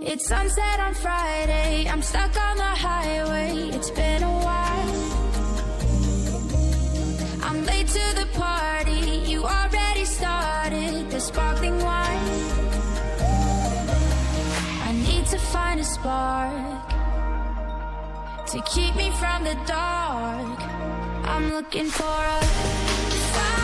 It's sunset on Friday. I'm stuck on the highway. It's been a while. I'm late to the party. You already started the sparkling wine. I need to find a spark to keep me from the dark. I'm looking for a fire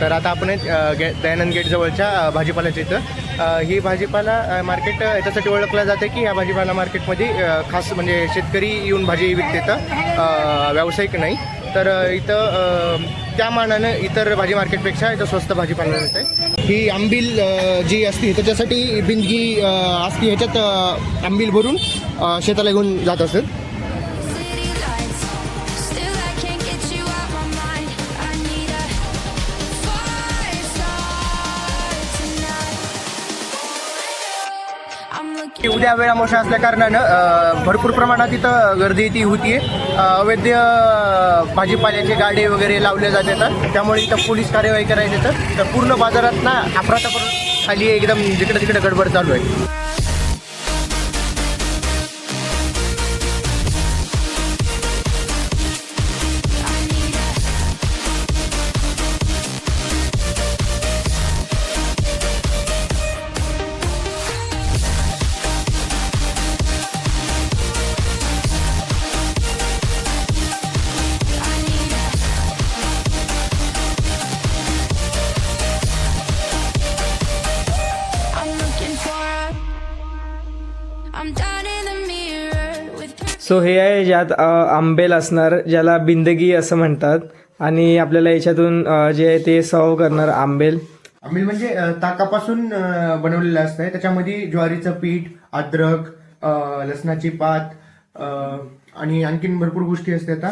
तर आता आपण गे Dayanand gate जवळच्या भाजीपाल्याच्या इथं. ही भाजीपाला market याच्यासाठी ओळखलं जाते की ह्या भाजीपाला मार्केटमध्ये खास म्हणजे शेतकरी येऊन भाजी विकते तर व्यावसायिक नाही. तर इथं त्या मानानं इतर भाजी मार्केटपेक्षा इथं स्वस्त भाजीपाला मिळते ही आंबील जी असते त्याच्यासाठी बिंदगी असते ह्याच्यात आंबील भरून शेताला घेऊन जात असत. उद्या वेळ अमावस्या असल्या कारणानं भरपूर प्रमाणात इथं गर्दी ती होतीये. अवैध भाजीपाल्याचे गाडे वगैरे लावले जातात त्यामुळे इथं पोलीस कार्यवाही करायला येतात. तर पूर्ण बाजारात ना अफरातफर खाली एकदम जिकडे तिकडे गडबड चालू आहे. सो हे आहे ज्यात आंबेल असणार ज्याला बिंदगी असं म्हणतात. आणि आपल्याला याच्यातून जे आहे ते सर्व करणार आंबेल. आंबेल म्हणजे ताकापासून बनवलेलं असतं त्याच्यामध्ये ज्वारीचं पीठ अद्रक लसणाची पात आणि आणखीन भरपूर गोष्टी असतात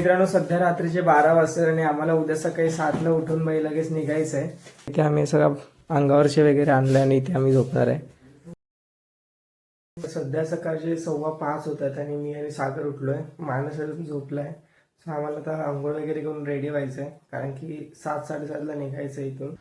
मित्रांनो सध्या रात्रीचे बारा वाजता आणि आम्हाला उद्या सकाळी सातला उठून बाई लगेच निघायचं आहे इथे आम्ही सगळं अंगावरचे वगैरे आणलं आणि इथे आम्ही झोपणार आहे. सध्या सकाळचे सव्वा पाच होतात आणि मी आणि सागर उठलोय. मानस अजून झोपलाय. सो आम्हाला आता आंघोळ वगैरे करून रेडी व्हायचंय. कारण की सात साडेसातला निघायचं इथून.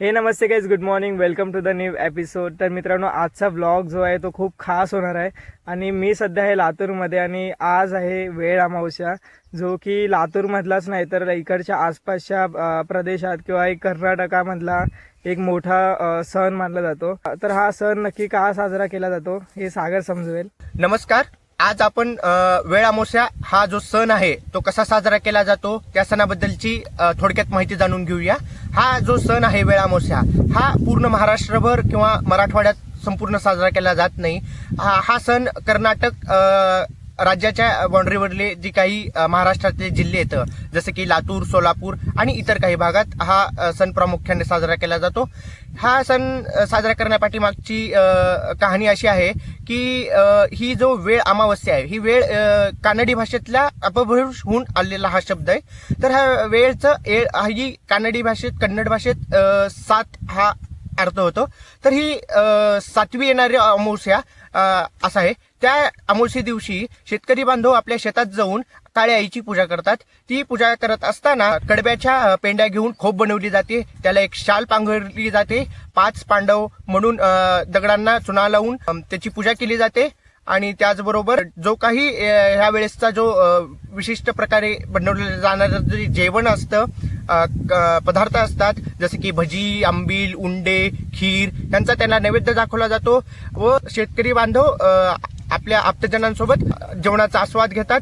हे नमस्ते guys good morning welcome to the new episode तर मित्रांनो आजचा व्लॉग जो आहे तो खूप खास होणार आहे. आणि मी सध्या आहे लातूरमध्ये आणि आज आहे वेळ अमावस्या जो की लातूरमधलाच नाही तर इकडच्या आसपासच्या प्रदेशात किंवा एक कर्नाटकामधला एक मोठा सण मानला जातो. तर हा सण नक्की का साजरा केला जातो हे सागर समजवेल. नमस्कार. आज आपण वेळामोस्या वेळ अमावस्या हा जो सण आहे तो कसा साजरा केला जातो त्या सणाबद्दलची थोडक्यात माहिती जाणून घेऊया. हा जो सण आहे वेळ अमावस्या हा पूर्ण महाराष्ट्रभर किंवा मराठवाड्यात संपूर्ण साजरा केला जात नाही. हा हा सण कर्नाटक राज्याच्या बाउंड्रीवरले जे काही महाराष्ट्राचे महाराष्ट्रातले जिल्हे आहेत जसे की लातूर सोलापूर आणि इतर काही भागात हा सण प्रामुख्याने साजरा केला जातो. हा सण साजरा करण्यापाठीमागची कहाणी अशी आहे की ही जो वेळ अमावस्या आहे ही वेळ कानडी भाषेतल्या अपभ्रंश होऊन आलेला हा शब्द आहे. तर हा वेळचं एळ हा ही कानडी भाषेत कन्नड भाषेत सात हा अर्थ होतो. तर ही सातवी येणारी अमावस्या असा असं आहे. त्या अमावस्ये दिवशी शेतकरी बांधव आपल्या शेतात जाऊन काळ्या आईची पूजा करतात. ती पूजा करत असताना कडब्याच्या पेंड्या घेऊन खोप बनवली जाते. त्याला एक शाल पांघरली जाते. पाच पांडव म्हणून दगडांना चुना लावून त्याची पूजा केली जाते. आणि त्याचबरोबर जो काही ह्या वेळेसचा जो विशिष्ट प्रकारे बनवलं जाणारं जे जेवण असतं पदार्थ असतात जसे की भजी आंबील उंडे खीर यांचा त्यांना नैवेद्य दाखवला जातो व शेतकरी बांधव आपल्या आप्तजनांसोबत जेवणाचा आस्वाद घेतात.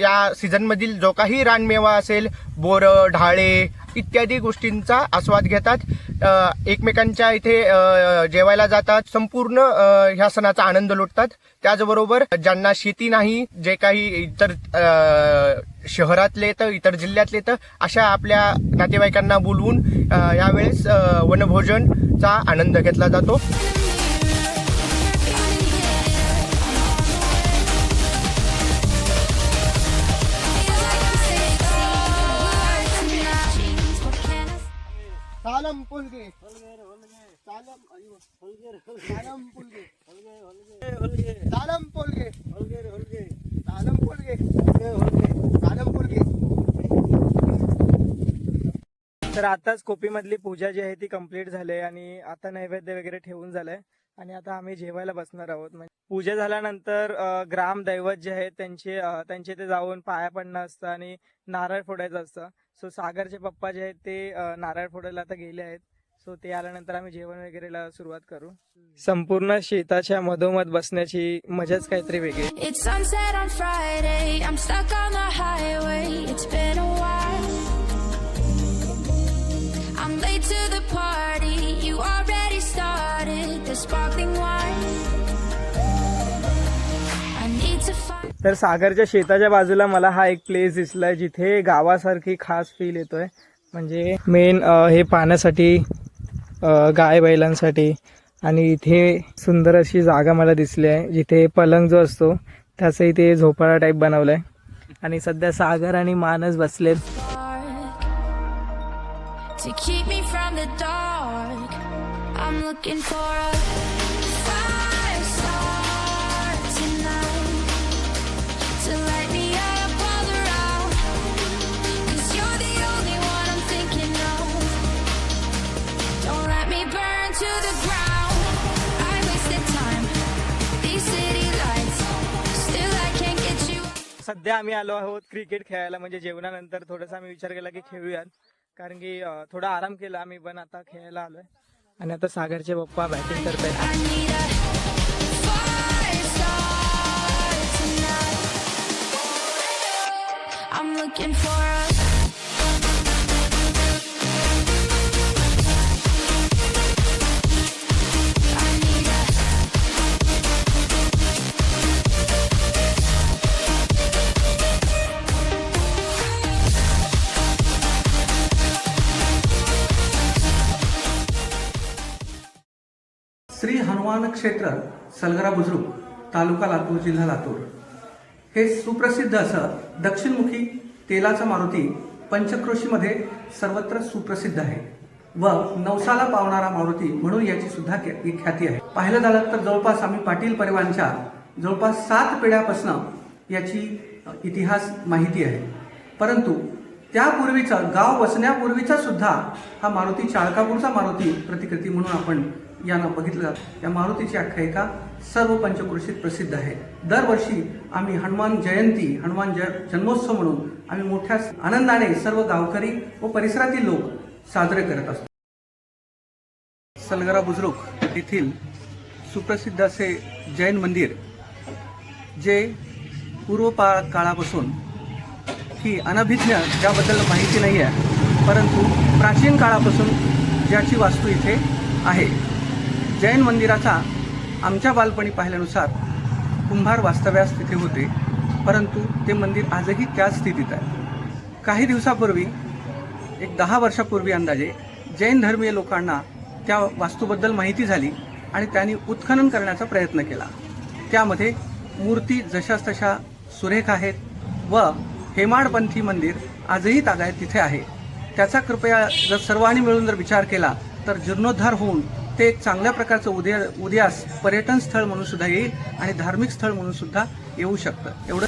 या- सीझनमधील जो काही रानमेवा असेल बोरं ढाळे इत्यादी गोष्टींचा आस्वाद घेतात. एकमेकांच्या इथे जेवायला जातात. संपूर्ण ह्या सणाचा आनंद लुटतात. त्याचबरोबर ज्यांना शेती नाही जे काही इतर शहरातले तर इतर जिल्ह्यातले तर अशा आपल्या नातेवाईकांना बोलवून यावेळेस वनभोजनचा आनंद घेतला जातो. तर आताच कोपीमधली पूजा जी आहे ती कंप्लीट झाली आहे आणि आता नैवेद्य वगैरे ठेवून झालंय. आणि आता आम्ही जेवायला बसणार आहोत. म्हणजे पूजा झाल्यानंतर अ, ग्राम दैवत जे आहेत त्यांचे त्यांचे ते जाऊन पाया पडणं असतं आणि नारळ फोडायचं असतं. सो सागरचे पप्पा जे आहेत ते नारळ फोडायला आता गेले आहेत. सो ते आल्यानंतर आम्ही जेवण वगैरे सुरुवात करू. संपूर्ण शेताच्या मधोमध बसण्याची मजाच काहीतरी वेगळी. तर सागरच्या शेताच्या बाजूला मला हा एक प्लेस दिसलाय जिथे गावासारखी खास फील येतोय. म्हणजे मेन हे पाहण्यासाठी गाय बैलांसाठी आणि इथे सुंदर अशी जागा मला दिसली आहे जिथे पलंग जो असतो त्याचं इथे झोपाळा टाईप बनवलाय आणि सध्या सागर आणि मानस बसलेत to keep me from the dark. I'm looking for a सध्या आम्ही आलो आहोत क्रिकेट खेळायला म्हणजे जेवणानंतर थोडासा आम्ही विचार केला की खेळूयात कारण की थोडा आराम केला आम्ही पण आता खेळायला आलोय आणि आता सागरचे पप्पा बॅटिंग करतायत I'm looking for a. क्षेत्र सलगरा बुजुर्ग तालुका लातूर जिल्हा लातूर. हे सुप्रसिद्ध असं दक्षिणमुखी तेलाचा मारुती पंचक्रोशीमध्ये सर्वत्र सुप्रसिद्ध आहे व नवसाला पावणारा मारुती म्हणून याची सुद्धा ख्याती आहे. पाहिलं झालं तर जवळपास आम्ही पाटील परिवारांच्या जवळपास सात पिढ्यापासून याची इतिहास माहिती आहे. परंतु त्यापूर्वीचा गाव वसण्यापूर्वीचा सुद्धा हा मारुती चाळकापूरचा मारुती प्रतिकृती म्हणून आपण यांना बघितलं जातं. या मारुतीची आख्यायिका सर्व पंचक्रोशीत प्रसिद्ध आहे. दरवर्षी आम्ही हनुमान जयंती हनुमान जय जन्मोत्सव म्हणून आम्ही मोठ्या आनंदाने सर्व गावकरी व परिसरातील लोक साजरे करत असतो. सलगरा बुजुर्ग येथील सुप्रसिद्ध असे जैन मंदिर जे पूर्व काळापासून ही अनभिज्ञ ज्याबद्दल माहिती नाही आहे परंतु प्राचीन काळापासून ज्याची वास्तू इथे आहे. जैन मंदिराचा आमच्या बालपणी पाहिल्यानुसार कुंभार वास्तव्यास तिथे होते परंतु ते मंदिर आजही त्याच स्थितीत आहे. काही दिवसापूर्वी एक दहा वर्षापूर्वी अंदाजे जैन धर्मीय लोकांना त्या वास्तूबद्दल माहिती झाली आणि त्यांनी उत्खनन करण्याचा प्रयत्न केला. त्यामध्ये मूर्ती जशास तशा सुरेख आहेत व हेमाडपंथी मंदिर आजही तागायत तिथे आहे. त्याचा कृपया जर सर्वांनी मिळून जर विचार केला तर जीर्णोद्धार होऊन ते चांगल्या प्रकारचं उदय उदयास पर्यटन स्थळ म्हणून सुद्धा येईल आणि धार्मिक स्थळ म्हणून सुद्धा येऊ शकतं. एवढं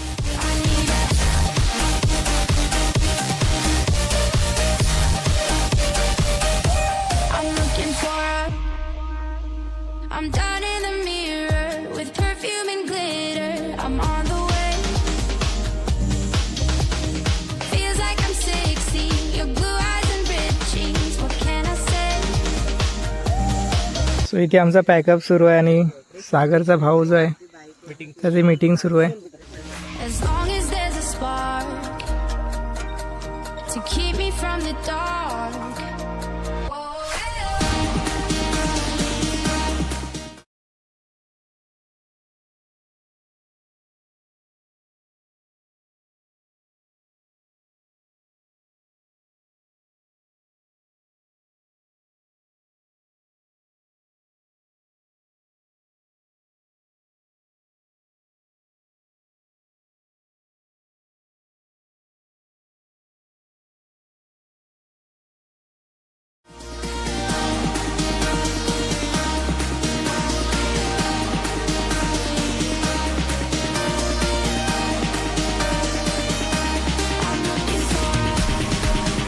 सो इथे आमचा पॅकअप सुरू आहे आणि सागरचा भाऊ जो आहे त्याची मीटिंग सुरू आहे.